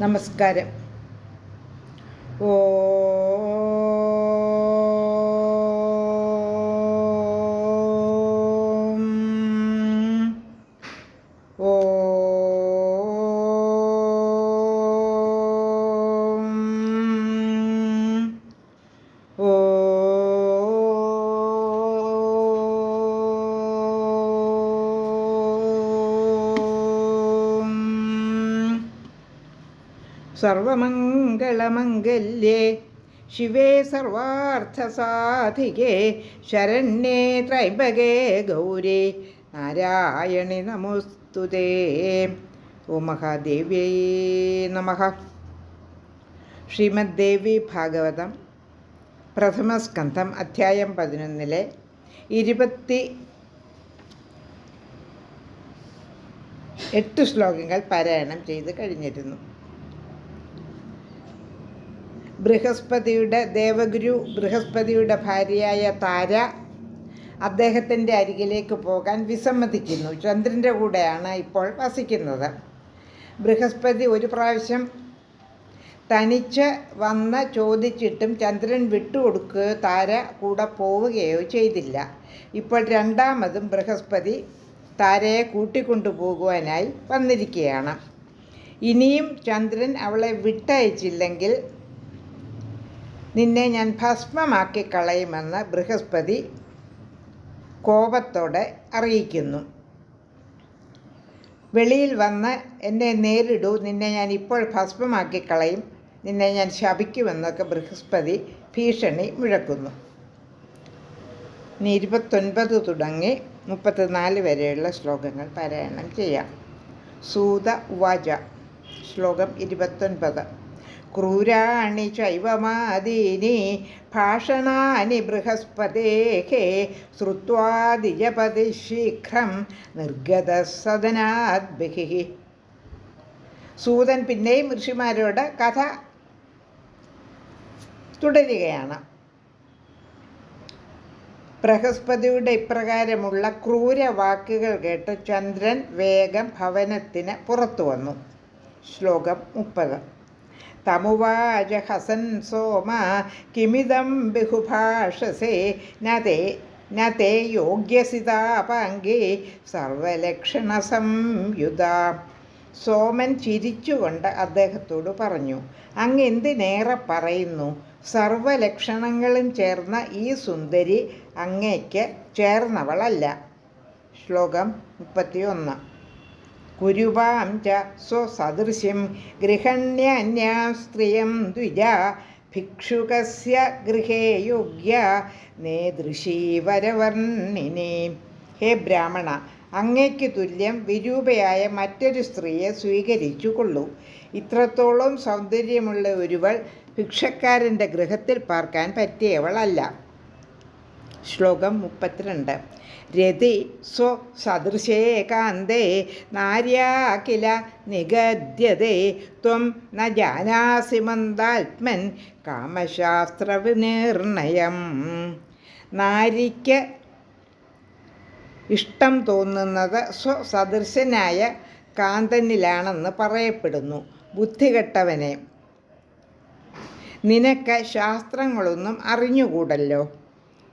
നമസ്കാരം. ഓ സർവമംഗളമംഗല്യേ. ശിവേ സർവാർത്ഥസാധികേ. ശരണ്യേ ത്രൈബകേ ഗൗരി. നാരായണി നമോസ്തുതേ ഓ മഹാദേവ്യേ നമ. ശ്രീമദ്ദേവി ഭാഗവതം പ്രഥമസ്കന്ധം അധ്യായം പതിനൊന്നിലെ ഇരുപത്തി എട്ട് ശ്ലോകങ്ങൾ പാരായണം ചെയ്ത് കഴിഞ്ഞിരുന്നു. ബൃഹസ്പതിയുടെ ദേവഗുരു ബൃഹസ്പതിയുടെ ഭാര്യയായ താര അദ്ദേഹത്തിന്റെ അരികിലേക്ക് പോകാൻ വിസമ്മതിക്കുന്നു. ചന്ദ്രന്റെ കൂടെയാണ് ഇപ്പോൾ വസിക്കുന്നത്. ബൃഹസ്പതി ഒരു പ്രാവശ്യം തനിച്ച് വന്ന് ചോദിച്ചിട്ടും ചന്ദ്രൻ വിട്ടുകൊടുക്കുകയോ താര കൂടെ പോവുകയോ ചെയ്തില്ല. ഇപ്പോൾ രണ്ടാമതും ബൃഹസ്പതി താരയെ കൂട്ടിക്കൊണ്ടു പോകുവാനായി വന്നിരിക്കുകയാണ്. ഇനിയും ചന്ദ്രൻ അവളെ വിട്ടയച്ചില്ലെങ്കിൽ നിന്നെ ഞാൻ ഭസ്മമാക്കി കളയുമെന്ന് ബൃഹസ്പതി കോപത്തോടെ അറിയിക്കുന്നു. വെളിയിൽ വന്ന് എന്നെ നേരിടൂ നിന്നെ ഞാൻ ഇപ്പോൾ ഭസ്മമാക്കി കളയും നിന്നെ ഞാൻ ശപിക്കുമെന്നൊക്കെ ബൃഹസ്പതി ഭീഷണി മുഴക്കുന്നു. ഇനി ഇരുപത്തൊൻപത് തുടങ്ങി മുപ്പത്തിനാല് വരെയുള്ള ശ്ലോകങ്ങൾ പാരായണം ചെയ്യാം. സൂത ഉവാച ശ്ലോകം ഇരുപത്തൊൻപത്. ക്രൂരാണി ചൈവമാദീനി ഭാഷണാനി ബൃഹസ്പതേഹേ ശ്രുത്വാദിജപതി ശീഘ്രം നിർഗത സദനാദ്ബഹി സൂതൻ പിന്നെയും ഋഷിമാരോട് കഥ തുടരുകയാണ്. ബൃഹസ്പതിയുടെ ഇപ്രകാരമുള്ള ക്രൂര വാക്കുകൾ കേട്ട് ചന്ദ്രൻ വേഗം ഭവനത്തിന് പുറത്തു വന്നു. ശ്ലോകം മുപ്പത്. തമുവാച ഹസൻ സോമ കിമിതം ബഹുഭാഷസേ. നതേ നതേ യോഗ്യസിതാപാംഗി സർവലക്ഷണ സംയുത സോമൻ ചിരിച്ചുകൊണ്ട് അദ്ദേഹത്തോട് പറഞ്ഞു അങ്ങ് എന്തിനേറെ പറയുന്നു? സർവലക്ഷണങ്ങളും ചേർന്ന ഈ സുന്ദരി അങ്ങേക്ക് ചേർന്നവളല്ല. ശ്ലോകം മുപ്പത്തിയൊന്ന്. കുരുവാം ച സ്വസദൃശ്യം ഗൃഹണ്യന്യാ സ്ത്രിയം ദ്വിജ ഭിക്ഷുകസ്യ ഗൃഹേ യോഗ്യ നേദൃശീവരവർണിനി ഹേ ബ്രാഹ്മണ അങ്ങയ്ക്ക് തുല്യം വിരൂപയായ മറ്റൊരു സ്ത്രീയെ സ്വീകരിച്ചു കൊള്ളൂ. ഇത്രത്തോളം സൗന്ദര്യമുള്ള ഒരുവൾ ഭിക്ഷക്കാരന്റെ ഗൃഹത്തിൽ പാർക്കാൻ പറ്റിയവളല്ല. ശ്ലോകം മുപ്പത്തിരണ്ട്. രതി സ്വസദൃശേകാന്തേ നാര്യാ കില നിഗദ്യതേ ത്വം ന ജാനാസി മന്ദാത്മൻ കാമശാസ്ത്ര വിനിർണയം നാരിക്ക് ഇഷ്ടം തോന്നുന്നത് സ്വസദൃശനായ കാന്തനിലാണെന്ന് പറയപ്പെടുന്നു. ബുദ്ധികെട്ടവനെ. നിനക്ക് ശാസ്ത്രങ്ങളൊന്നും അറിഞ്ഞുകൂടല്ലോ?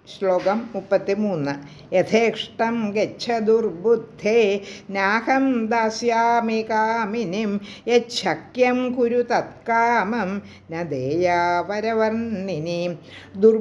ശ്ലോകം മുപ്പത്തി മൂന്ന് യഥേഷ്ടം ഗച്ഛ ദുർബുദ്ധേ നാഹം ദാസ്യാമി കാമിനിം യച്ഛക്യം കുരു തത്കാമം ന ദേയാവരവർണിനി ദുർ